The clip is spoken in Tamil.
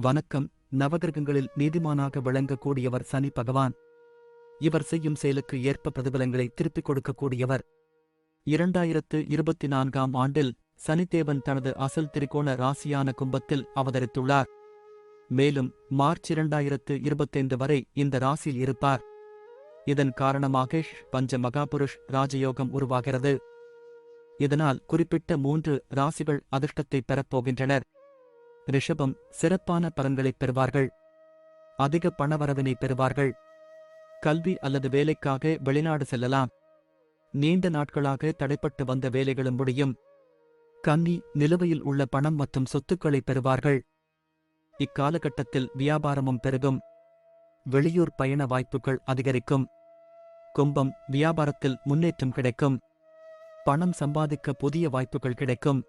வணக்கம். நவகிரகங்களில் நீதிமானாக விளங்கக்கூடியவர் சனி பகவான். இவர் செய்யும் செயலுக்கு ஏற்ப பிரதிபலங்களை திருப்பிக் கொடுக்கக்கூடியவர். இரண்டாயிரத்து இருபத்தி நான்காம் ஆண்டில் சனிதேவன் தனது அசல் திரிகோண ராசியான கும்பத்தில் அவதரித்துள்ளார். மேலும் மார்ச் இரண்டாயிரத்து இருபத்தைந்து வரை இந்த ராசியில் இருப்பார். இதன் காரணமாக பஞ்ச மகாபுருஷ் ராஜயோகம் உருவாகிறது. இதனால் குறிப்பிட்ட மூன்று ராசிகள் அதிர்ஷ்டத்தை பெறப்போகின்றனர் ரிஷபம் சிறப்பான பலன்களைப் பெறுவார்கள். அதிக பணவரவினை பெறுவார்கள். கல்வி அல்லது வேலைக்காக வெளிநாடு செல்லலாம். நீண்ட நாட்களாக தடைப்பட்டு வந்த வேலைகளும் முடியும். கன்னி நிலுவையில் உள்ள பணம் மற்றும் சொத்துக்களை பெறுவார்கள். இக்காலகட்டத்தில் வியாபாரமும் பெருகும். வெளியூர் பயண வாய்ப்புகள் அதிகரிக்கும். கும்பம் வியாபாரத்தில் முன்னேற்றம் கிடைக்கும். பணம் சம்பாதிக்க புதிய வாய்ப்புகள் கிடைக்கும்.